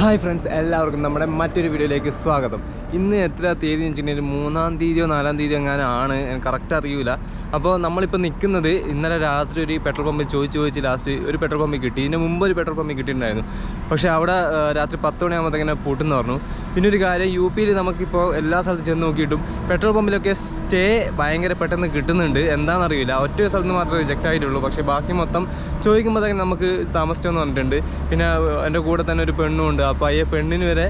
Hi friends എല്ലാവർക്കും നമ്മുടെ മറ്റൊരു വീഡിയോയിലേക്ക് സ്വാഗതം. ഇന്ന് എത്ര തീയതി എന്ന് വെച്ചിട്ടുണ്ടെങ്കിൽ മൂന്നാം തീയതിയോ നാലാം തീയതിയോ എങ്ങനെ ആണ് കറക്റ്റ് അറിയില്ല അപ്പോൾ നമ്മളിപ്പോൾ നിൽക്കുന്നത് ഇന്നലെ രാത്രി ഒരു പെട്രോൾ പമ്പിൽ ചോദിച്ച് ചോദിച്ച് ലാസ്റ്റ് ഒരു പെട്രോൾ പമ്പിൽ കിട്ടി. ഇതിന് മുമ്പ് ഒരു പെട്രോൾ പമ്പിൽ കിട്ടിയിട്ടുണ്ടായിരുന്നു. പക്ഷേ അവിടെ രാത്രി പത്ത് മണിയാകുമ്പോഴത്തേക്കിനെ പൂട്ടെന്ന് പറഞ്ഞു. പിന്നെ ഒരു കാര്യം യു പിയിൽ നമുക്കിപ്പോൾ എല്ലാ സ്ഥലത്തും ചെന്ന് നോക്കിയിട്ടും പെട്രോൾ പമ്പിലൊക്കെ സ്റ്റേ ഭയങ്കര പെട്ടെന്ന് കിട്ടുന്നുണ്ട്. എന്താണെന്നറിയില്ല. ഒറ്റ സ്ഥലത്ത് മാത്രമേ റിജക്റ്റ് ആയിട്ടുള്ളൂ. പക്ഷേ ബാക്കി മൊത്തം ചോദിക്കുമ്പോഴത്തേക്കും നമുക്ക് താമസിച്ചെന്ന് പറഞ്ഞിട്ടുണ്ട്. പിന്നെ എന്റെ കൂടെ തന്നെ ഒരു പെണ്ണും ഉണ്ട്. അപ്പോൾ അയ്യ പെണ്ണിന് വരെ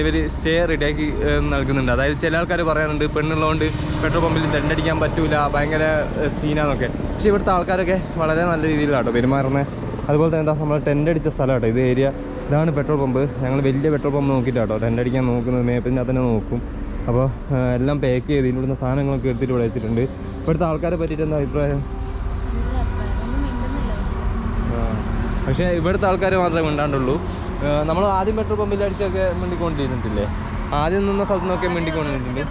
ഇവർ സ്റ്റേ റെഡിയാക്കി നൽകുന്നുണ്ട്. അതായത് ചില ആൾക്കാർ പറയാറുണ്ട് പെണ്ണുള്ളതുകൊണ്ട് പെട്രോൾ പമ്പിൽ ദണ്ടടിക്കാൻ പറ്റൂല ഭയങ്കര സീനാന്നൊക്കെ. പക്ഷേ ഇവിടുത്തെ ആൾക്കാരൊക്കെ വളരെ നല്ല രീതിയിലാട്ടോ പെരുമാറുന്നത് അതുപോലെ തന്നെ എന്താ നമ്മൾ ടെന്റ് അടിച്ച സ്ഥലം കേട്ടോ ഇത് ഏരിയ. ഇതാണ് പെട്രോൾ പമ്പ്. ഞങ്ങൾ വലിയ പെട്രോൾ പമ്പ് നോക്കിയിട്ടാട്ടോ ടെന്റ് അടിക്കാൻ നോക്കുന്നത് മേപ്പിന്റെ തന്നെ നോക്കും. അപ്പോൾ എല്ലാം പാക്ക് ചെയ്ത് ഇവിടുന്ന് സാധനങ്ങളൊക്കെ എടുത്തിട്ട് ഇവിടെ വെച്ചിട്ടുണ്ട്. ഇവിടുത്തെ ആൾക്കാരെ പറ്റിയിട്ട് എന്താ അഭിപ്രായം ഒന്നും മിണ്ടുന്നില്ല പക്ഷെ ആ. പക്ഷേ ഇവിടുത്തെ ആൾക്കാർ മാത്രമേ മിണ്ടാണ്ടുള്ളൂ. നമ്മൾ ആദ്യം പെട്രോൾ പമ്പിൽ അടിച്ചൊക്കെ മിണ്ടിക്കൊണ്ടിരുന്നിട്ടില്ലേ? ആദ്യം നിന്ന സ്ഥലത്ത് നിന്നൊക്കെ പറ്റിയിട്ടില്ല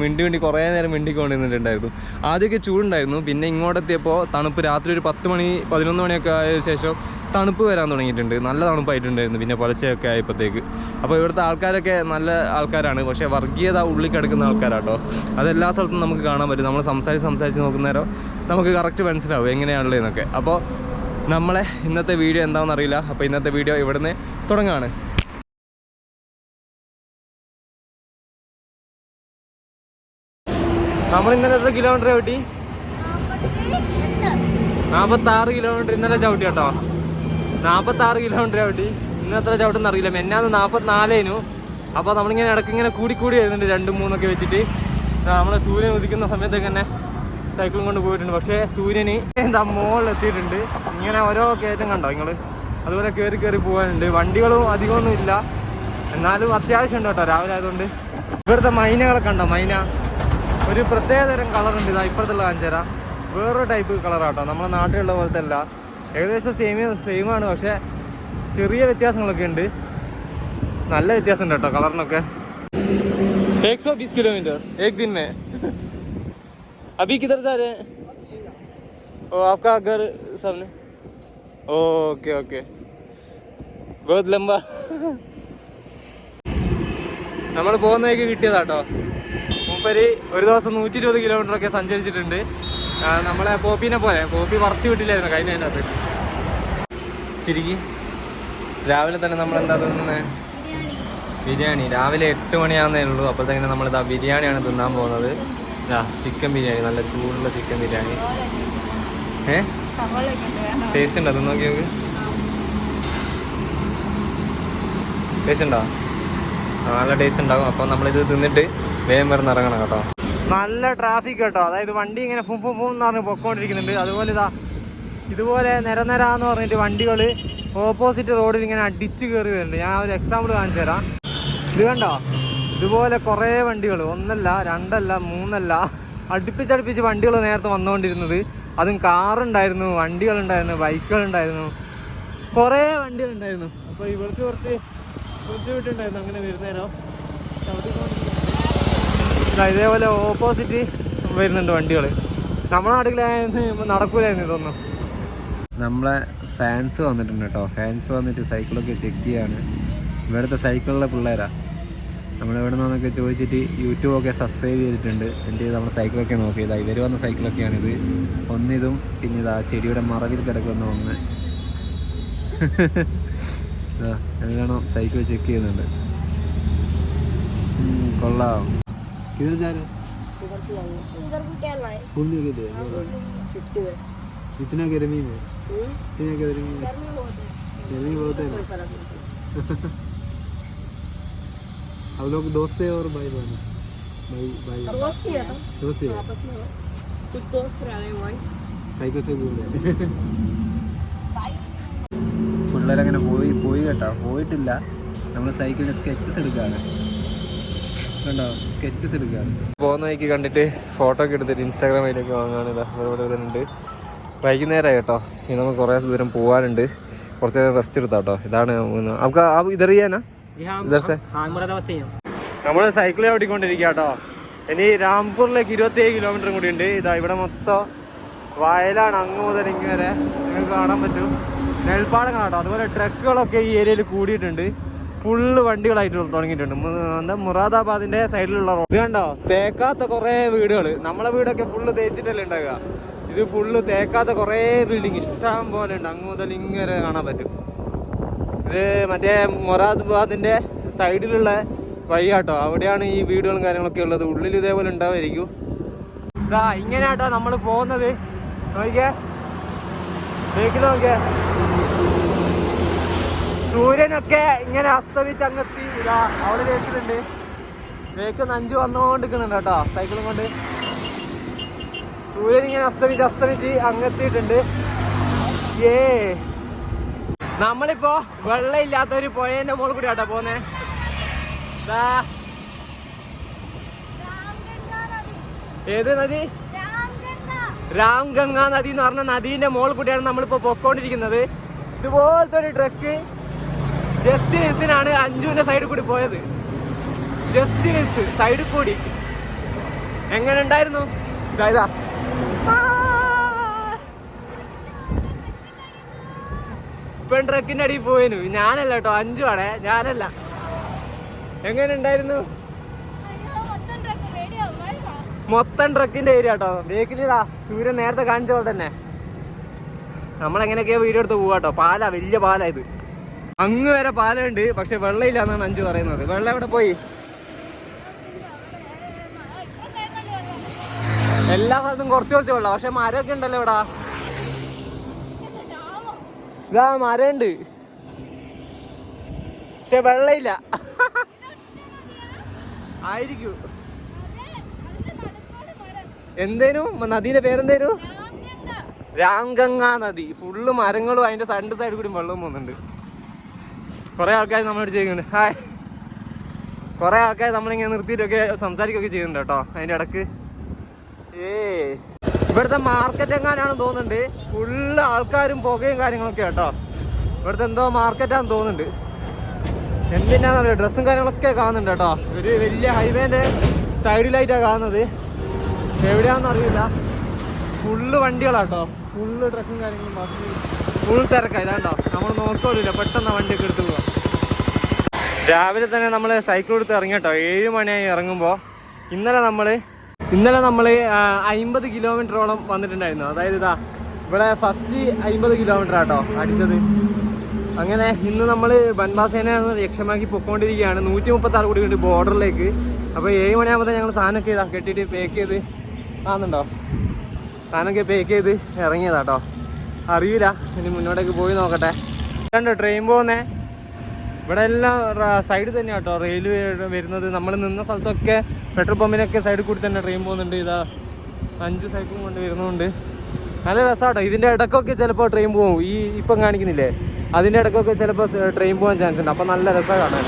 മിണ്ടി മിണ്ടി കുറേ നേരം മിണ്ടിക്കൊണ്ടിരുന്നിട്ടുണ്ടായിരുന്നു. ആദ്യമൊക്കെ ചൂടുണ്ടായിരുന്നു. പിന്നെ ഇങ്ങോട്ടെത്തിയപ്പോൾ തണുപ്പ് രാത്രി ഒരു പത്ത് മണി പതിനൊന്ന് മണിയൊക്കെ ആയ ശേഷം തണുപ്പ് വരാൻ തുടങ്ങിയിട്ടുണ്ട്. നല്ല തണുപ്പായിട്ടുണ്ടായിരുന്നു. പിന്നെ പുലച്ചയൊക്കെ ആയപ്പോഴത്തേക്ക്. അപ്പോൾ ഇവിടുത്തെ ആൾക്കാരൊക്കെ നല്ല ആൾക്കാരാണ്. പക്ഷേ വർഗീയത ഉള്ളിൽ കിടക്കുന്ന ആൾക്കാരാട്ടോ. അതെല്ലാ സ്ഥലത്തും നമുക്ക് കാണാൻ പറ്റും. നമ്മൾ സംസാരിച്ച് സംസാരിച്ച് നോക്കുന്നേരം നമുക്ക് കറക്റ്റ് മനസ്സിലാവും എങ്ങനെയാണുള്ളതെന്നൊക്കെ അപ്പോൾ നമ്മളെ ഇന്നത്തെ വീഡിയോ എന്താണെന്ന് അറിയില്ല. അപ്പോൾ ഇന്നത്തെ വീഡിയോ ഇവിടുന്ന് തുടങ്ങാണ് നമ്മൾ ഇന്നലെ എത്ര കിലോമീറ്റർ ചവിട്ടി? നാൽപ്പത്താറ് കിലോമീറ്റർ ഇന്നലെ ചവിട്ടി കേട്ടോ. നാൽപ്പത്താറ് കിലോമീറ്റർ ചവിട്ടി. ഇന്ന് എത്ര ചവിട്ടെന്ന് അറിയില്ല. മെന്നാന്ന് നാൽപ്പത്തിനാലേനു അപ്പോൾ നമ്മളിങ്ങനെ ഇടയ്ക്ക് ഇങ്ങനെ കൂടി കൂടി വരുന്നുണ്ട് രണ്ടും മൂന്നൊക്കെ വെച്ചിട്ട്. നമ്മൾ സൂര്യൻ ഉദിക്കുന്ന സമയത്തൊക്കെ തന്നെ സൈക്കിളും കൊണ്ട് പോയിട്ടുണ്ട്. പക്ഷേ സൂര്യന് എന്താ എത്തിയിട്ടുണ്ട്. ഇങ്ങനെ ഓരോ കയറ്റം കണ്ടോ നിങ്ങൾ അതുപോലെ കയറി കയറി പോകാനുണ്ട്. വണ്ടികളും അധികമൊന്നും ഇല്ല. എന്നാലും അത്യാവശ്യം ഉണ്ട് കേട്ടോ രാവിലെ ആയതുകൊണ്ട്. ഇവിടുത്തെ മൈനകളൊക്കെ ഉണ്ടോ മൈന. ഒരു പ്രത്യേക തരം കളറുണ്ട് ഇതാ ഇപ്പുറത്തുള്ള കാഞ്ചര വേറൊരു ടൈപ്പ് കളറാട്ടോ നമ്മുടെ നാട്ടിലുള്ള പോലത്തെ അല്ല ഏകദേശം സെയിം സെയിം ആണ് പക്ഷെ ചെറിയ വ്യത്യാസങ്ങളൊക്കെ ഉണ്ട് നല്ല വ്യത്യാസം ഉണ്ട് കേട്ടോ കളറിനൊക്കെ एक सौ बीस किलोमीटर एक दिन में अभी किधर जा रहे हैं ओ आपका घर सामने ओके ओके बहुत लंबा നമ്മൾ പോകുന്നതൊക്കെ കിട്ടിയതാട്ടോ മൂപ്പര് ഒരു ദിവസം നൂറ്റി ഇരുപത് കിലോമീറ്റർ ഒക്കെ സഞ്ചരിച്ചിട്ടുണ്ട് നമ്മളെ പോപ്പിനെ പോലെ. പോപ്പി വറുത്തി വിട്ടില്ലായിരുന്നു കഴിഞ്ഞ അതിനകത്ത് ചിരിക്കി. രാവിലെ തന്നെ നമ്മൾ എന്താ തിന്നുന്നത് ബിരിയാണി. രാവിലെ എട്ട് മണിയാകുന്നേ ഉള്ളൂ. അപ്പോഴത്തേക്കിനും നമ്മളിതാ ബിരിയാണിയാണ് തിന്നാൻ പോകുന്നത്. ഇതാ ചിക്കൻ ബിരിയാണി. നല്ല ചൂടുള്ള ചിക്കൻ ബിരിയാണി. ഏ? ടേസ്റ്റ് ഉണ്ടോ? തിന്ന് നോക്കി നോക്ക്. ടേസ്റ്റ് ഉണ്ടോ? നല്ല ടേസ്റ്റ് ഉണ്ടാകും. അപ്പോൾ നമ്മളിത് തിന്നിട്ട് വേഗം വരുന്ന ഇറങ്ങണം കേട്ടോ. നല്ല ട്രാഫിക് കേട്ടോ. അതായത് വണ്ടി ഇങ്ങനെ ഫും ഫും ഫും എന്ന് പറഞ്ഞ് പൊക്കോണ്ടിരിക്കുന്നുണ്ട്. അതുപോലെ ഇതാ ഇതുപോലെ നിരനിരാന്ന് പറഞ്ഞിട്ട് വണ്ടികൾ ഓപ്പോസിറ്റ് റോഡിൽ ഇങ്ങനെ അടിച്ച് കയറി വരുന്നുണ്ട്. ഞാൻ ഒരു എക്സാമ്പിൾ കാണിച്ചു തരാം. ഇത് കണ്ടോ? ഇതുപോലെ കുറേ വണ്ടികൾ ഒന്നല്ല രണ്ടല്ല മൂന്നല്ല അടുപ്പിച്ചടുപ്പിച്ച് വണ്ടികൾ നേരത്തെ വന്നുകൊണ്ടിരുന്നത്. അതും കാറുണ്ടായിരുന്നു വണ്ടികളുണ്ടായിരുന്നു ബൈക്കുകളുണ്ടായിരുന്നു കുറേ വണ്ടികളുണ്ടായിരുന്നു അപ്പോൾ ഇവർക്ക് കുറച്ച് ബുദ്ധിമുട്ടുണ്ടായിരുന്നു അങ്ങനെ വരുന്നേരം. ഇതേപോലെ ഓപ്പോസിറ്റ് വരുന്നുണ്ട് വണ്ടികൾ നമ്മളെ നാട്ടിലായിരുന്നു നടക്കൂലായിരുന്നു ഇതൊന്നും. നമ്മളെ ഫാൻസ് വന്നിട്ടുണ്ട് കേട്ടോ ഫാൻസ് വന്നിട്ട് സൈക്കിളൊക്കെ ചെക്ക് ചെയ്യാണ്. ഇവിടുത്തെ സൈക്കിളിലെ പിള്ളേരാ. നമ്മൾ എവിടെ നിന്നൊക്കെ ചോദിച്ചിട്ട് യൂട്യൂബൊക്കെ സബ്സ്ക്രൈബ് ചെയ്തിട്ടുണ്ട്. എന്റെ നമ്മൾ സൈക്കിളൊക്കെ നോക്കിയതാ. ഇവർ വന്ന സൈക്കിളൊക്കെയാണിത് ഒന്നിതും പിന്നെ ഇതാ ചെടിയുടെ മറവിൽ കിടക്കുന്ന ഒന്ന്. എന്താണോ സൈക്കിൾ ചെക്ക് ചെയ്യുന്നുണ്ട്. കൊള്ളാം. किधर जा रहे हैं घूमने के लिए इतना गर्मी में इतना गर्मी में गर्मी बहुत है ना हम लोग दोस्त है और भाई बहन भाई भाई दोस्त है कुछ दोस्त रहे वही സൈക്കിൾ से घूम रहे പിള്ളേരങ്ങനെ പോയി പോയി കേട്ടോ പോയിട്ടില്ല നമ്മൾ സൈക്കിളിന് സ്കെച്ചസ് എടുക്കുകയാണ് കണ്ടോ സ്കെച്ചസ് എടുക്കുകയാണ് പോകുന്ന വൈക്ക് കണ്ടിട്ട് ഫോട്ടോ ഒക്കെ എടുത്തിട്ട് ഇൻസ്റ്റാഗ്രാം ആയിട്ടൊക്കെ വാങ്ങുകയാണ് ഇതാ. ഇവിടെ വരുന്നുണ്ട് വൈകുന്നേരമായി കേട്ടോ. ഇനി നമുക്ക് കുറേ ദൂരം പോകാനുണ്ട് കുറച്ച് നേരം റെസ്റ്റ് എടുത്താ കേട്ടോ. ഇതാണ് നമുക്ക് ഇതറിയാനാ നമ്മൾ സൈക്കിൾ ഓടിക്കൊണ്ടിരിക്കുക കേട്ടോ. ഇനി രാംപൂറിലേക്ക് ഇരുപത്തിയേഴ് കിലോമീറ്റർ കൂടി ഉണ്ട്. ഇതാ ഇവിടെ മൊത്തം വയലാണ് അങ്ങ് മുതൽ ഇങ്ങനെ വരെ. നിങ്ങൾക്ക് കാണാൻ പറ്റും. നെൽപ്പാടങ്ങളാട്ടോ അതുപോലെ ട്രക്കുകളൊക്കെ ഈ ഏരിയയിൽ കൂടിയിട്ടുണ്ട്. ഫുള്ള് വണ്ടികളായിട്ട് തുടങ്ങിയിട്ടുണ്ട്. എന്താ മുറാദാബാദിന്റെ സൈഡിലുള്ള റോഡ് ഇത് കണ്ടോ? തേക്കാത്ത കുറേ വീടുകൾ നമ്മളെ വീടൊക്കെ ഫുള്ള് തേച്ചിട്ടല്ലേ ഉണ്ടാകുക ഇത് ഫുള്ള് തേക്കാത്ത കുറേ ബിൽഡിംഗ് ഇഷ്ടം പോലെ ഉണ്ട്. അങ്ങ് മുതൽ ഇങ്ങനെ കാണാൻ പറ്റും. ഇത് മറ്റേ മൊറാദാബാദിന്റെ സൈഡിലുള്ള വഴിയാട്ടോ. അവിടെയാണ് ഈ വീടുകളും കാര്യങ്ങളൊക്കെ ഉള്ളത്. ഉള്ളിൽ ഇതേപോലെ ഉണ്ടാവുമായിരിക്കും ഇതാ ഇങ്ങനെയാട്ടോ നമ്മൾ പോകുന്നത്. നോക്കിയേ ബേക്കിൽ നോക്കിയേ സൂര്യനൊക്കെ ഇങ്ങനെ അസ്തമിച്ച് അങ്ങെത്തി. ഇതാ അവിടെ കേൾക്കുന്നുണ്ട്. വേക്ക് നഞ്ചു വന്നുകൊണ്ടിരിക്കുന്നുണ്ട് കേട്ടോ സൈക്കിളും കൊണ്ട്. സൂര്യൻ ഇങ്ങനെ അസ്തമിച്ച് അസ്തമിച്ച് അങ്ങെത്തിയിട്ടുണ്ട്. ഏ. നമ്മളിപ്പോ വെള്ളമില്ലാത്ത ഒരു പുഴേന്റെ മുകളിൽ കൂടി ആട്ടോ പോന്നെ. ഏത് നദി? രാംഗംഗ നദി എന്ന് പറഞ്ഞ നദീന്റെ മോൾ കൂടിയാണ് നമ്മളിപ്പോ പൊക്കോണ്ടിരിക്കുന്നത്. ഇതുപോലത്തെ ഒരു ട്രക്ക് ജസ്റ്റ് മിസ്സിനാണ് അഞ്ജുവിന്റെ സൈഡിൽ കൂടി പോയത്. ജസ്റ്റ് മിസ് സൈഡിൽ കൂടി. എങ്ങനെ ഉണ്ടായിരുന്നു? ഇതാ ഇപ്പം ട്രക്കിന്റെ അടിയിൽ പോയനു. ഞാനല്ല കേട്ടോ അഞ്ചു ആണേ. ഞാനല്ല. എങ്ങനെ ഉണ്ടായിരുന്നു? മൊത്തം ട്രക്കിന്റെ ഏരിയ കേട്ടോ. ബേക്കിലിതാ സൂര്യൻ നേരത്തെ കാണിച്ച പോലെ തന്നെ. നമ്മളെങ്ങനെയൊക്കെയാ വീഡിയോ എടുത്ത് പോവാട്ടോ പാലാ വലിയ പാലാ ഇത്. അങ്ങ് വരെ പാലുണ്ട് പക്ഷെ വെള്ളമില്ല എന്നാണ് അഞ്ചു പറയുന്നത്. വെള്ളം എവിടെ പോയി? എല്ലാ സ്ഥലത്തും കുറച്ച് കുറച്ച് വെള്ളം പക്ഷെ മരമൊക്കെ ഉണ്ടല്ലോ ഇവിടെ. ഇതാ മരമുണ്ട്. പക്ഷെ വെള്ളമില്ല. ആയിരിക്കും. എന്തേനു? നദീന്റെ പേരെന്തേനു? രാംഗംഗ. നദി. ഫുള്ള് മരങ്ങളും അതിന്റെ രണ്ട് സൈഡിൽ കൂടി വെള്ളം പോകുന്നുണ്ട്. കുറെ ആൾക്കാർ നമ്മളോട് ചെയ്യുന്നുണ്ട്. ഹായ്. കുറെ ആൾക്കാർ നമ്മളിങ്ങനെ നിർത്തിയിട്ടൊക്കെ സംസാരിക്കുകയൊക്കെ ചെയ്യുന്നുണ്ട് കേട്ടോ അതിന്റെ ഇടയ്ക്ക്. ഏ ഇവിടുത്തെ മാർക്കറ്റ് എങ്ങാനാണെന്ന് തോന്നുന്നുണ്ട്. ഫുള്ള് ആൾക്കാരും പുകയും കാര്യങ്ങളൊക്കെ കേട്ടോ. ഇവിടുത്തെ എന്തോ മാർക്കറ്റാന്ന് തോന്നുന്നുണ്ട്. എന്തിനാന്നറിയോ? ഡ്രസ്സും കാര്യങ്ങളൊക്കെ കാണുന്നുണ്ട് കേട്ടോ. ഒരു വലിയ ഹൈവേന്റെ സൈഡിലായിട്ടാണ് കാണുന്നത്. എവിടെയാണെന്ന് അറിയില്ല. ഫുള്ള് വണ്ടികളാട്ടോ ഫുള്ള് ട്രക്കും കാര്യങ്ങളും ബസ് ഫുൾ തിരക്കാ. ഇതാണ്ടോ? നമ്മൾ നോക്കോലില്ല. പെട്ടെന്ന് വണ്ടിയൊക്കെ എടുത്ത് പോവാം. രാവിലെ തന്നെ നമ്മൾ സൈക്കിൾ എടുത്ത് ഇറങ്ങി കേട്ടോ. ഏഴ് മണിയായി ഇറങ്ങുമ്പോൾ ഇന്നലെ നമ്മൾ ഇന്നലെ നമ്മൾ അമ്പത് കിലോമീറ്ററോളം വന്നിട്ടുണ്ടായിരുന്നു. അതായത് ഇതാ ഇവിടെ ഫസ്റ്റ് അമ്പത് കിലോമീറ്റർ ആട്ടോ അടിച്ചത്. അങ്ങനെ ഇന്ന് നമ്മൾ ബൻബാസേനെ ലക്ഷ്യമാക്കി പൊക്കോണ്ടിരിക്കുകയാണ്. നൂറ്റി മുപ്പത്തി ആറ് കൂടി ഉണ്ട് ബോർഡറിലേക്ക്. അപ്പോൾ ഏഴ് മണിയാകുമ്പോൾ ഞങ്ങൾ സാധനമൊക്കെ ഇതാ കെട്ടിയിട്ട് പേക്ക് ചെയ്ത് ആണെന്നുണ്ടോ സാധനമൊക്കെ പേക്ക് ചെയ്ത് ഇറങ്ങിയതാട്ടോ അറിയില്ല. ഇനി മുന്നോട്ടേക്ക് പോയി നോക്കട്ടെ. കണ്ടോ ട്രെയിൻ പോകുന്നേ ഇവിടെ എല്ലാം സൈഡ് തന്നെ കേട്ടോ റെയിൽ വരുന്നത്. നമ്മൾ നിന്ന സ്ഥലത്തൊക്കെ പെട്രോൾ പമ്പിനൊക്കെ സൈഡിൽ കൂടി തന്നെ ട്രെയിൻ പോകുന്നുണ്ട്. ഇതാ അഞ്ച് സൈക്കിളും കൊണ്ട് വരുന്നുണ്ട്. നല്ല രസമാട്ടോ ഇതിന്റെ ഇടക്കൊക്കെ ചിലപ്പോൾ ട്രെയിൻ പോകും ഈ ഇപ്പം കാണിക്കുന്നില്ലേ? അതിന്റെ ഇടക്കൊക്കെ ചിലപ്പോൾ ട്രെയിൻ പോകാൻ ചാൻസ് ഉണ്ട്. അപ്പം നല്ല രസമാണ് കാണാൻ.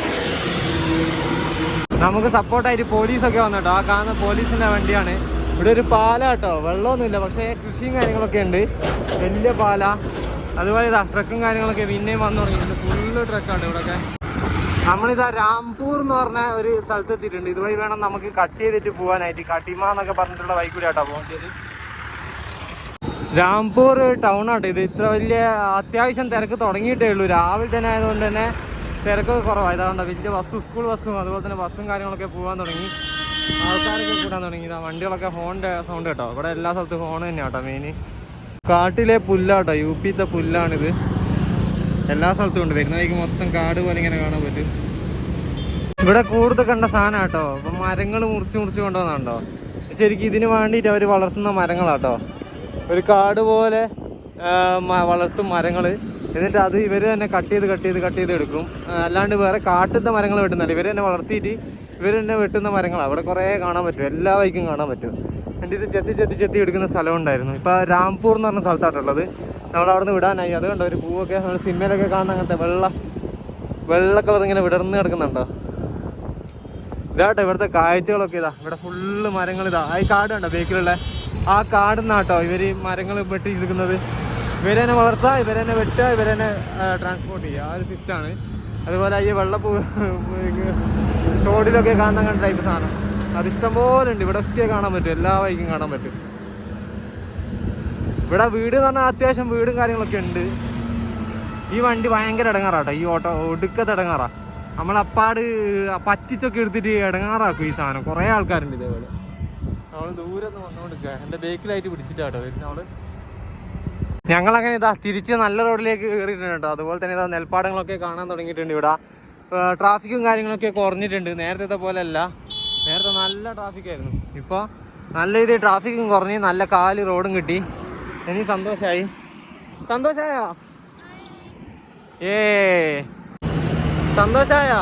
നമുക്ക് സപ്പോർട്ടായിട്ട് പോലീസൊക്കെ വന്നു കേട്ടോ ആ കാണുന്ന പോലീസിന്റെ വണ്ടിയാണ്. ഇവിടെ ഒരു പാല കേട്ടോ. വെള്ളമൊന്നുമില്ല പക്ഷേ കൃഷിയും കാര്യങ്ങളൊക്കെ ഉണ്ട്. വലിയ പാല. അതുപോലെ ഇതാ ട്രക്കും കാര്യങ്ങളൊക്കെ പിന്നെയും വന്നു തുടങ്ങിയിട്ടുണ്ട് ഫുള്ള് ട്രക്കാണ് ഇവിടെയൊക്കെ നമ്മളിതാ രാംപൂർ എന്ന് പറഞ്ഞ ഒരു സ്ഥലത്ത് എത്തിയിട്ടുണ്ട്. ഇതുവഴി വേണം നമുക്ക് കട്ട് ചെയ്തിട്ട് പോകാനായിട്ട് കട്ടിമ എന്നൊക്കെ പറഞ്ഞിട്ടുള്ള ബൈക്ക് കൂടി ആട്ടോ പോകേണ്ടത്. രാംപൂർ ടൗൺ ആട്ടോ ഇത്. ഇത്ര വലിയ അത്യാവശ്യം തിരക്ക് തുടങ്ങിയിട്ടേ ഉള്ളൂ. രാവിലെ തന്നെ ആയതുകൊണ്ട് തന്നെ തിരക്കൊക്കെ കുറവാണ് ഇതാണ്ട് വലിയ ബസ്സും സ്കൂൾ ബസ്സും അതുപോലെ തന്നെ ബസ്സും കാര്യങ്ങളൊക്കെ പോകാൻ തുടങ്ങി. ആൾക്കാരൊക്കെ കൂടാൻ തുടങ്ങി. ഇതാ വണ്ടികളൊക്കെ ഹോണിന്റെ സൗണ്ട് കേട്ടോ. ഇവിടെ എല്ലാ സ്ഥലത്തും ഹോൺ തന്നെയാണ് കേട്ടോ മെയിൻ കാട്ടിലെ പുല്ലാട്ടോ യു പിത്തെ പുല്ലാണിത്. എല്ലാ സ്ഥലത്തും ഉണ്ട്. വരുന്ന വഴിക്ക് മൊത്തം കാട് പോലെ ഇങ്ങനെ കാണാൻ പറ്റും. ഇവിടെ കൂടുതൽ കണ്ട സാധനം കേട്ടോ. ഇപ്പൊ മരങ്ങൾ മുറിച്ച് മുറിച്ച് കൊണ്ടുവന്നാണ്ടോ? ശരിക്കും ഇതിന് വേണ്ടിയിട്ട് അവർ വളർത്തുന്ന മരങ്ങളാട്ടോ ഒരു കാട് പോലെ വളർത്തും മരങ്ങൾ എന്നിട്ട് അത് ഇവർ തന്നെ കട്ട് ചെയ്ത് കട്ട് ചെയ്ത് കട്ട് ചെയ്ത് എടുക്കും. അല്ലാണ്ട് വേറെ കാട്ടിലത്തെ മരങ്ങൾ വെട്ടുന്നില്ല ഇവർ തന്നെ വളർത്തിയിട്ട് ഇവർ തന്നെ വെട്ടുന്ന മരങ്ങളാണ് അവിടെ കുറേ കാണാൻ പറ്റും. എല്ലാ വൈക്കും കാണാൻ പറ്റും. എന്റെ ഇത് ചെത്തി ചെത്തി ചെത്തി എടുക്കുന്ന സ്ഥലം ഉണ്ടായിരുന്നു ഇപ്പോൾ രാംപൂർ എന്ന് പറഞ്ഞ സ്ഥലത്താട്ടുള്ളത് നമ്മൾ അവിടെ നിന്ന് വിടാനായി. അത് കണ്ടോ ഒരു പൂവൊക്കെ നമ്മൾ സിനിമയിലൊക്കെ കാണുന്ന അങ്ങനത്തെ വെള്ള വെള്ള കളർ ഇങ്ങനെ വിടർന്ന് കിടക്കുന്നുണ്ടോ? ഇതാട്ടോ ഇവിടുത്തെ കാഴ്ചകളൊക്കെ ഇതാ. ഇവിടെ ഫുള്ള് മരങ്ങൾ ഇതാ. ആ കാട് കണ്ടോ? ബേക്കിലുള്ള ആ കാട് നിന്നാട്ടോ ഇവർ മരങ്ങൾ വെട്ടിയെടുക്കുന്നത്. ഇവരെ തന്നെ വളർത്തുക ഇവരെ തന്നെ വെട്ടുക ഇവരെ തന്നെ ട്രാൻസ്പോർട്ട് ചെയ്യുക. ആ ഒരു സിസ്റ്റമാണ് അതുപോലെ ഈ വെള്ളപ്പൂ റോഡിലൊക്കെ കാണാൻ കണ്ട ടൈപ്പ് സാധനം. അതിഷ്ടം പോലെ ഉണ്ട്. ഇവിടെ ഒക്കെ കാണാൻ പറ്റും. എല്ലാ വൈക്കും കാണാൻ പറ്റും. ഇവിടെ വീട് എന്ന് പറഞ്ഞാൽ അത്യാവശ്യം വീടും കാര്യങ്ങളൊക്കെ ഉണ്ട്. ഈ വണ്ടി ഭയങ്കര ഇടങ്ങാറാട്ടോ. ഈ ഓട്ടോ ഒടുക്കത്തെ ഇടങ്ങാറാ. നമ്മളപ്പാട് പറ്റിച്ചൊക്കെ എടുത്തിട്ട് ഇടങ്ങാറാക്കും ഈ സാധനം. കുറേ ആൾക്കാരുണ്ട് ഇതേപോലെ. അവൾ നിന്ന് വന്നുകൊണ്ടിരിക്കുക എന്റെ ബേക്കിലായിട്ട് പിടിച്ചിട്ടാട്ടോ വരുന്ന അവൾ ഞങ്ങളങ്ങനെ ഇതാ തിരിച്ച് നല്ല റോഡിലേക്ക് കയറിയിട്ടുണ്ട് കേട്ടോ. അതുപോലെ തന്നെ ഇതാ നെൽപ്പാടങ്ങളൊക്കെ കാണാൻ തുടങ്ങിയിട്ടുണ്ട് ഇവിടെ. ട്രാഫിക്കും കാര്യങ്ങളൊക്കെ കുറഞ്ഞിട്ടുണ്ട്. നേരത്തെ പോലെ അല്ല നേരത്തെ നല്ല ട്രാഫിക് ആയിരുന്നു. ഇപ്പോൾ നല്ല രീതിയിൽ ട്രാഫിക്കും കുറഞ്ഞ് നല്ല കാൽ റോഡും കിട്ടി. ഇനി സന്തോഷമായി സന്തോഷായോ? ഏ. സന്തോഷായോ?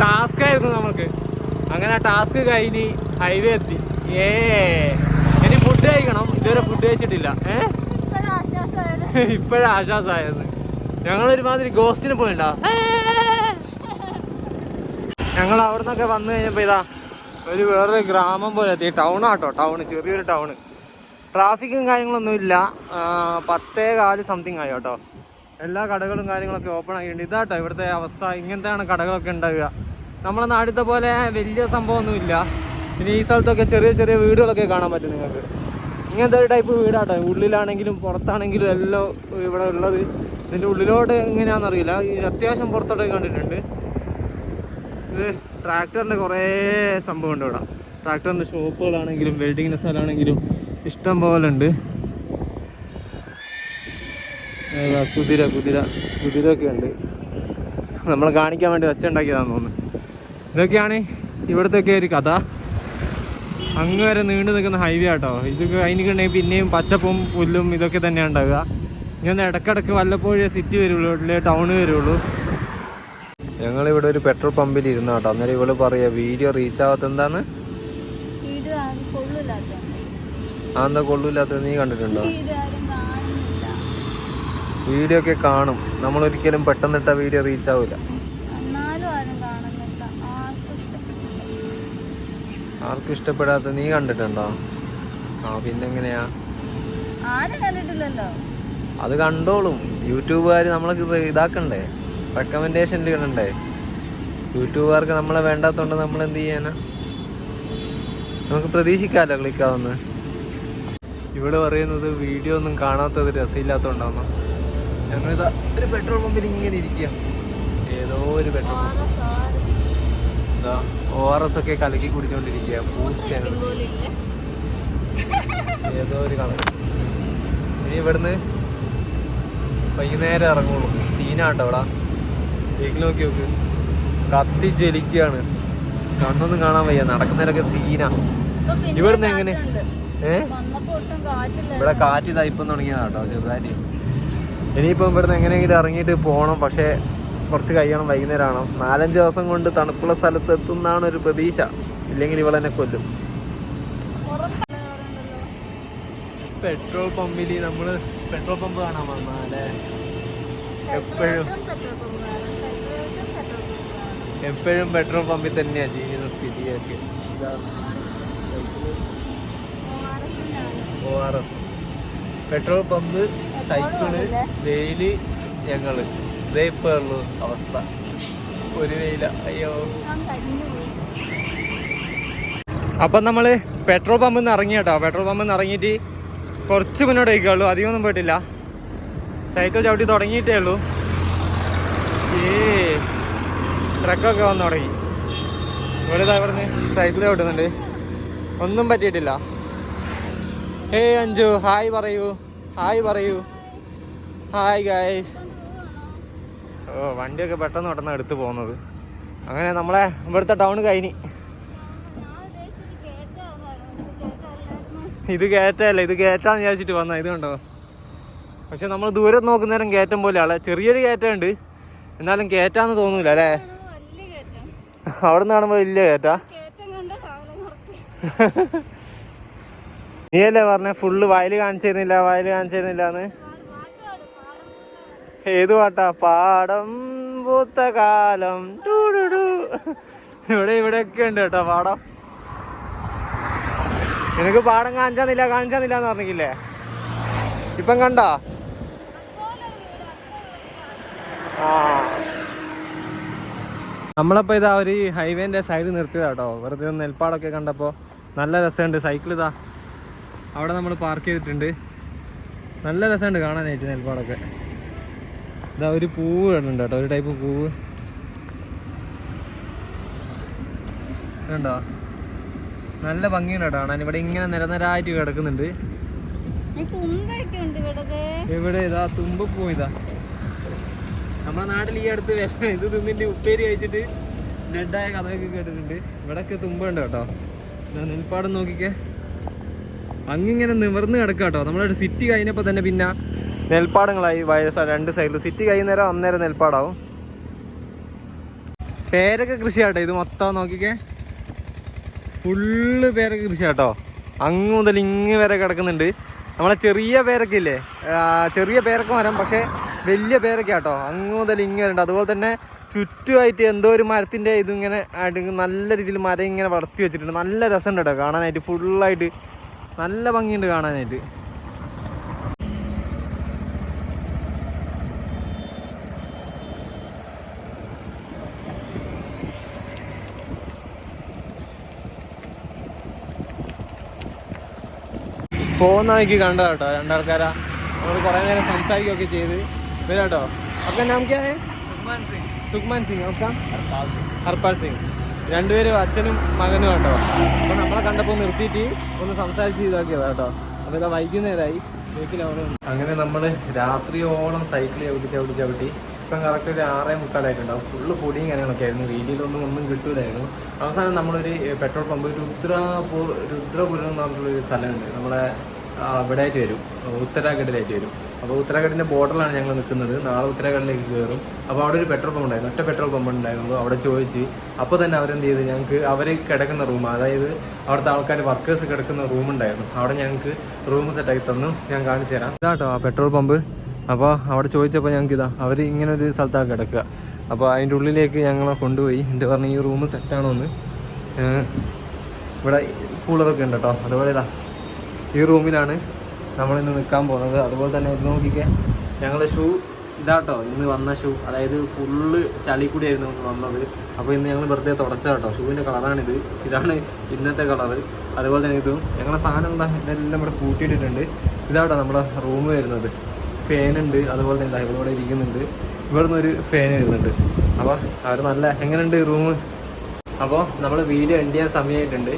ടാസ്ക് ആയിരുന്നു നമുക്ക് അങ്ങനെ ആ ടാസ്ക് കഴിഞ്ഞ് ഹൈവേ എത്തി. ഏ. ഇനി ഫുഡ് കഴിക്കണം. ഇതുവരെ ഫുഡ് കഴിച്ചിട്ടില്ല. ഏ? ഇപ്പോഴാ ഞങ്ങൾ ഒരുമാതിരി ഗോസ്റ്റിന് പോയിണ്ടാ? ഞങ്ങൾ അവിടെ നിന്നൊക്കെ വന്നു കഴിഞ്ഞപ്പോ ഇതാ ഒരു വേറൊരു ഗ്രാമം പോലെ എത്തി. ടൗൺ ആട്ടോ ടൗൺ ചെറിയൊരു ടൗൺ ട്രാഫിക്കും കാര്യങ്ങളൊന്നും ഇല്ല. പത്തേ കാൽ സംതിങ് ആയി കേട്ടോ. എല്ലാ കടകളും കാര്യങ്ങളൊക്കെ ഓപ്പൺ ആക്കിയിട്ടുണ്ട്. ഇതാട്ടോ ഇവിടുത്തെ അവസ്ഥ. ഇങ്ങനത്തെയാണ് കടകളൊക്കെ ഉണ്ടാകുക നമ്മളെ നാടിത്തെ പോലെ വലിയ സംഭവമൊന്നുമില്ല. പിന്നെ ഈ സ്ഥലത്തൊക്കെ ചെറിയ ചെറിയ വീടുകളൊക്കെ കാണാൻ പറ്റും നിങ്ങൾക്ക്. ഇങ്ങനത്തെ ഒരു ടൈപ്പ് വീടാട്ടോ. ഉള്ളിലാണെങ്കിലും പുറത്താണെങ്കിലും എല്ലാം ഇവിടെ ഉള്ളത്. ഇതിന്റെ ഉള്ളിലോട്ട് എങ്ങനെയാണെന്നറിയില്ല അത്യാവശ്യം പുറത്തോട്ടൊക്കെ കണ്ടിട്ടുണ്ട്. ഇത് ട്രാക്ടറിന്റെ കുറേ സംഭവമുണ്ട് ഇവിടെ. ട്രാക്ടറിന്റെ ഷോപ്പുകളാണെങ്കിലും വെൽഡിങ്ങിന്റെ സ്ഥലമാണെങ്കിലും ഇഷ്ടം പോലെ ഉണ്ട് കുതിര കുതിര കുതിരയൊക്കെ ഉണ്ട്. നമ്മളെ കാണിക്കാൻ വേണ്ടി വെച്ചുണ്ടാക്കിയതാണെന്ന് തോന്നുന്നു. ഇതൊക്കെയാണ് ഇവിടുത്തെ ഒരു കഥ. അങ്ങ് വരെ നീണ്ടു നിൽക്കുന്ന ഹൈവേ ആട്ടോ. ഇത് കഴിഞ്ഞിട്ടുണ്ടെങ്കിൽ പിന്നെയും പച്ചപ്പും പുല്ലും ഇതൊക്കെ തന്നെ ഉണ്ടാവുക. ഇങ്ങനെ ഇടക്കിടക്ക് വല്ലപ്പോഴേ സിറ്റി വരുള്ളൂ അല്ലെങ്കിൽ ടൗൺ വരുള്ളൂ. ഞങ്ങളിവിടെ ഒരു പെട്രോൾ പമ്പിൽ ഇരുന്ന കേട്ടോ. അന്നേരം ഇവൾ പറയാ വീഡിയോ റീച്ച് ആവാത്ത കൊള്ളില്ലാത്ത ആ എന്താ കൊള്ളൂല്ലാത്തത് നീ കണ്ടിട്ടുണ്ടോ? വീഡിയോ ഒക്കെ കാണും. നമ്മൾ ഒരിക്കലും പെട്ടെന്നിട്ട വീഡിയോ റീച്ച് ആവില്ല എന്നാലും ആരും കാണുന്നില്ല ആർക്കും ഇഷ്ടപ്പെട്ടില്ല ആർക്കും ഇഷ്ടപ്പെടാത്ത നീ കണ്ടിട്ടുണ്ടോ? ആ പിന്നെങ്ങനെയാ? ആരും കണ്ടിട്ടില്ലല്ലോ. അത് കണ്ടോളും. യൂട്യൂബുകാർ നമ്മളെ ഇതാക്കണ്ടേ? റെക്കമെൻഡേഷൻ ഇടണ്ടേ? യൂട്യൂബുകാർക്ക് നമ്മളെ വേണ്ടാത്തോണ്ട് നമ്മൾ എന്ത് ചെയ്യാനാ? നമുക്ക് പ്രതീക്ഷിക്കാമല്ലോ ക്ലിക്കാവുന്ന ഇവിടെ പറയുന്നത് വീഡിയോ ഒന്നും കാണാത്തത് രസമില്ലാത്തോണ്ടാന്നോ. ഞങ്ങളിതാ ഒരു പെട്രോൾ പമ്പിൽ ഇങ്ങനെ ഇരിക്കുക ഏതോ ഒരു പെട്രോൾ പമ്പ്. ഇതാ. ഒ ആർ എസ് ഒക്കെ കലക്കി കുടിച്ചോണ്ടിരിക്കുക ബൂസ്റ്റ്? ഏതോ ഒരു ഇനി ഇവിടുന്ന് വൈകുന്നേരം ഇറങ്ങുള്ളൂ. സീനാട്ടോ അവിടെ. വീട്ടിൽ നോക്കി നോക്ക്. കത്തി ജ്വലിക്കുകയാണ് കണ്ണൊന്നും കാണാൻ വയ്യ. നടക്കുന്നതിലൊക്കെ സീനാ. ഇവിടുന്ന് എങ്ങനെ? കാറ്റുണ്ട്. ഏ? വന്നപ്പോ ഇവിടെ കാറ്റ് തയ്പ്പം തുടങ്ങിയതാട്ടോ ചെറുതായിട്ട്. ഇനിയിപ്പം ഇവിടുന്ന് എങ്ങനെയെങ്കിലും ഇറങ്ങിയിട്ട് പോകണം പക്ഷേ കുറച്ച് കഴിയണം വൈകുന്നേരമാണോ നാലഞ്ച് ദിവസം കൊണ്ട് തണുപ്പുള്ള സ്ഥലത്ത് എത്തുന്നാണ് ഒരു പ്രതീക്ഷ. ഇല്ലെങ്കിൽ ഇവളെന്നെ കൊല്ലും. പെട്രോൾ പമ്പിൽ നമ്മൾ പെട്രോൾ പമ്പ് കാണാൻ വന്നാലേ എപ്പോഴും എപ്പോഴും പെട്രോൾ പമ്പിൽ തന്നെയാണ് ജീവിത സ്ഥിതിയൊക്കെ. O R S. Petrol pump cycle വെയിൽ ഞങ്ങൾ. ഇതേ അവസ്ഥ. ഒരു വെയില. അയ്യോ. അപ്പം നമ്മൾ പെട്രോൾ പമ്പിൽ നിന്ന് ഇറങ്ങി കേട്ടോ. പെട്രോൾ പമ്പിൽ നിന്ന് ഇറങ്ങിയിട്ട് കുറച്ച് മുന്നോട്ട് പോയിക്കുള്ളൂ അധികമൊന്നും പോയിട്ടില്ല. സൈക്കിൾ ചവിട്ടി തുടങ്ങിയിട്ടേ ഉള്ളൂ. ഏ. ട്രക്കൊക്കെ വന്ന് തുടങ്ങി. ഇവിടെ ഇതാ ഇവിടുന്ന് സൈക്കിൾ ചവിട്ടുന്നുണ്ട്. ഒന്നും പറ്റിയിട്ടില്ല. ഏയ് അഞ്ജു ഹായ് പറയൂ. ഹായ് പറയൂ. Hi guys. ഓ വണ്ടിയൊക്കെ പെട്ടെന്ന് പെട്ടെന്ന് എടുത്തു പോകുന്നത്. അങ്ങനെ നമ്മളെ ഇവിടുത്തെ ടൗൺ കഴിഞ്ഞി. ഇത് കയറ്റല്ല? ഇത് കയറ്റാന്ന് വിചാരിച്ചിട്ട് വന്ന ഇത് കണ്ടോ? പക്ഷെ നമ്മൾ ദൂരം നോക്കുന്നേരം കയറ്റം പോലെയാണ് ചെറിയൊരു കയറ്റം ഉണ്ട് എന്നാലും കയറ്റാന്ന് തോന്നൂല അല്ലേ? അവിടെ നിന്ന് കാണുമ്പോൾ വലിയ കയറ്റാ. നീയല്ലേ പറഞ്ഞ ഫുള്ള് വയൽ കാണിച്ചിരുന്നില്ല വയൽ കാണിച്ചിരുന്നില്ല എന്ന് ഏത് പാട്ടാ? പാടം പൂത്ത കാലം ഇവിടെ ഇവിടെയൊക്കെ ഉണ്ട് കേട്ടോ പാടം. നിനക്ക് പാടം കാണിച്ചാന്നില്ല കാണിച്ചാന്നില്ല എന്ന് പറഞ്ഞില്ലേ? ഇപ്പം കണ്ട? ആ. നമ്മളപ്പോ ഇതാ ഒരു ഹൈവേന്റെ സൈഡിൽ നിർത്തിയതാ കേട്ടോ. വെറുതെ ഒന്ന് നെൽപ്പാടൊക്കെ കണ്ടപ്പോൾ നല്ല രസമുണ്ട്. സൈക്കിൾ ഇതാ. അവിടെ നമ്മൾ പാർക്ക് ചെയ്തിട്ടുണ്ട്. നല്ല രസമുണ്ട് കാണാനായിട്ട് നെൽപ്പാടൊക്കെ. ഇതാ ഒരു പൂവ് കിടന്നുണ്ട് കേട്ടോ ഒരു ടൈപ്പ് പൂവ്. കണ്ടോ? നല്ല ഭംഗിയുണ്ട് കേട്ടോ കാണാൻ. ഇവിടെ ഇങ്ങനെ നിരനിരായിട്ട് കിടക്കുന്നുണ്ട്. ഇവിടെ ഇതാ തുമ്പ പോയിതാ നമ്മുടെ നാട്ടിൽ ഈ അടുത്ത് വിഷം ഇത് തിന്നിട്ട് ഉപ്പേരി കഴിച്ചിട്ട് ഡെഡായ കഥയൊക്കെ കേട്ടിട്ടുണ്ട്. ഇവിടൊക്കെ തുമ്പുണ്ട് കേട്ടോ? ഇതാ നെൽപ്പാടം നോക്കിക്കേ. അങ്ങിങ്ങനെ നിവർന്ന് കിടക്കാട്ടോ കേട്ടോ. നമ്മുടെ സിറ്റി കഴിഞ്ഞപ്പോൾ തന്നെ പിന്നെ നെൽപ്പാടങ്ങളായി വയസ്സ രണ്ട് സൈഡിൽ സിറ്റി കഴിയുന്നേരം അന്നേരം നെൽപ്പാടാവും. പേരൊക്കെ കൃഷിയാട്ടോ ഇത് മൊത്തം നോക്കിക്കേ. ഫുള്ള് പേരൊക്കെ കൃഷിയാട്ടോ. അങ്ങ് മുതൽ ഇങ്ങ് വരെ കിടക്കുന്നുണ്ട്. നമ്മളെ ചെറിയ പേരൊക്കെ ഇല്ലേ? ചെറിയ പേരൊക്കെ മരം പക്ഷേ വലിയ പേരൊക്കെ ആട്ടോ അങ്ങ് മുതൽ ഇങ്ങ് വരണ്ട്. അതുപോലെ തന്നെ ചുറ്റുമായിട്ട് എന്തോ ഒരു മരത്തിന്റെ ഇതിങ്ങനെ നല്ല രീതിയിൽ മരം ഇങ്ങനെ വളർത്തി വെച്ചിട്ടുണ്ട്. നല്ല രസമുണ്ട് കേട്ടോ കാണാനായിട്ട്. ഫുള്ളായിട്ട് നല്ല ഭംഗിയുണ്ട് കാണാനായിട്ട്. പോകുന്ന വഴിക്ക് കണ്ടത് കേട്ടോ രണ്ടാൾക്കാരാ. നമ്മൾ കുറേ നേരം സംസാരിക്കുകയൊക്കെ ചെയ്ത്. വരാം കേട്ടോ. ഒക്കെ നമുക്ക് സുഖ്മാൻ സിംഗ്. നോക്കാം ഹർപാൽ സിംഗ്. രണ്ടുപേരും അച്ഛനും മകനും കേട്ടോ. അപ്പോൾ നമ്മളെ കണ്ടപ്പോൾ നിർത്തിയിട്ട് ഒന്ന് സംസാരിച്ച് ഇതാക്കിയതാ കേട്ടോ. അപ്പോൾ ഇതാ വൈകുന്നേരമായി അങ്ങനെ നമ്മൾ രാത്രിയോളം സൈക്കിൾ ചവിട്ടി ചവിട്ടി ചവിട്ടി ഇപ്പം കറക്റ്റ് ഒരു ആറേ മുക്കാലായിട്ടുണ്ടാവും ഫുള്ള് പൊടിയും കാര്യങ്ങളൊക്കെ ആയിരുന്നു. വീഡിയോയിലൊന്നും ഒന്നും കിട്ടൂലായിരുന്നു. അവസാനം നമ്മളൊരു പെട്രോൾ പമ്പ് രുദ്രാപൂർ രുദ്രപുരം എന്ന് പറഞ്ഞിട്ടുള്ളൊരു സ്ഥലമുണ്ട്. നമ്മളെ ഇവിടെയായിട്ട് വരും. ഉത്തരാഖണ്ഡിലായിട്ട് വരും. അപ്പോൾ ഉത്തരാഖണ്ഡിന്റെ ബോർഡറിലാണ് ഞങ്ങൾ നിൽക്കുന്നത്. നാളെ ഉത്തരാഖണ്ഡിലേക്ക് കയറും. അപ്പോൾ അവിടെ ഒരു പെട്രോൾ പമ്പ് ഉണ്ടായിരുന്നു. ഒറ്റ പെട്രോൾ പമ്പ് ഉണ്ടായിരുന്നു. അവിടെ ചോദിച്ച് അപ്പോൾ തന്നെ അവരെന്ത് ചെയ്ത് ഞങ്ങൾക്ക് അവർ കിടക്കുന്ന റൂം അതായത് അവിടുത്തെ ആൾക്കാർ വർക്കേഴ്സ് കിടക്കുന്ന റൂം ഉണ്ടായിരുന്നു. അവിടെ ഞങ്ങൾക്ക് റൂം സെറ്റാക്കി തന്നു. ഞാൻ കാണിച്ചു തരാം. ഇതാട്ടോ ആ പെട്രോൾ പമ്പ്. അപ്പോൾ അവിടെ ചോദിച്ചപ്പോൾ ഞങ്ങൾക്ക് ഇതാ അവർ ഇങ്ങനെ ഒരു സ്ഥലത്താണ് കിടക്കുക. അപ്പോൾ അതിന്റെ ഉള്ളിലേക്ക് ഞങ്ങളെ കൊണ്ടുപോയി. എന്നിട്ട് പറഞ്ഞു ഈ റൂം സെറ്റാണോ എന്ന് ഇവിടെ കൂളറൊക്കെ ഉണ്ട് കേട്ടോ അതുപോലെ ഇതാ ഈ റൂമിലാണ് നമ്മളിന്ന് നിൽക്കാൻ പോകുന്നത്. അതുപോലെ തന്നെ ഇത് നോക്കിക്കേ ഞങ്ങളുടെ ഷൂ ഇതാട്ടോ ഇന്ന് വന്ന ഷൂ. അതായത് ഫുള്ള് ചളി കൂടിയായിരുന്നു വന്നത്. അപ്പോൾ ഇന്ന് ഞങ്ങൾ വെറുതെ കേട്ടോ ഷൂവിന്റെ കളറാണിത്. ഇതാണ് ഇന്നത്തെ കളറ്. അതുപോലെ തന്നെ ഇതും ഞങ്ങളുടെ സാധനം എന്താ ഇതെല്ലാം ഇവിടെ കൂട്ടിയിട്ടിട്ടുണ്ട്. ഇതാട്ടോ നമ്മുടെ റൂം വരുന്നത്. ഫാനുണ്ട് അതുപോലെ തന്നെ ഇവിടെ ഇരിക്കുന്നുണ്ട്. ഇവിടെ ഒരു ഫാൻ വരുന്നുണ്ട്. അപ്പോൾ അവർ നല്ല എങ്ങനെയുണ്ട് റൂം അപ്പോൾ നമ്മൾ വീഡിയോ എൻഡ് ചെയ്യാൻ സമയമായിട്ടുണ്ട്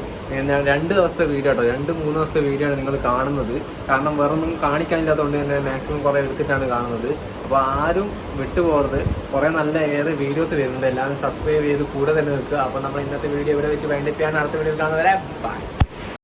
രണ്ട് ദിവസത്തെ വീഡിയോ കേട്ടോ രണ്ട് മൂന്ന് ദിവസത്തെ വീഡിയോ ആണ് നിങ്ങൾ കാണുന്നത്. കാരണം വേറെ ഒന്നും കാണിക്കാനില്ലാത്തതുകൊണ്ട് തന്നെ മാക്സിമം കുറേ എടുത്തിട്ടാണ് കാണുന്നത്. അപ്പോൾ ആരും വിട്ടുപോകരുത്. കുറേ നല്ല ഏറെ വീഡിയോസ് വരുന്നുണ്ട്. എല്ലാവരും സബ്സ്ക്രൈബ് ചെയ്ത് കൂടെ തന്നെ നിൽക്കുക. അപ്പോൾ നമ്മൾ ഇന്നത്തെ വീഡിയോ ഇവിടെ വെച്ച് വൈൻഡപ്പ് ചെയ്യാൻ അടുത്ത വീഡിയോ കാണുന്നവരെ ബൈ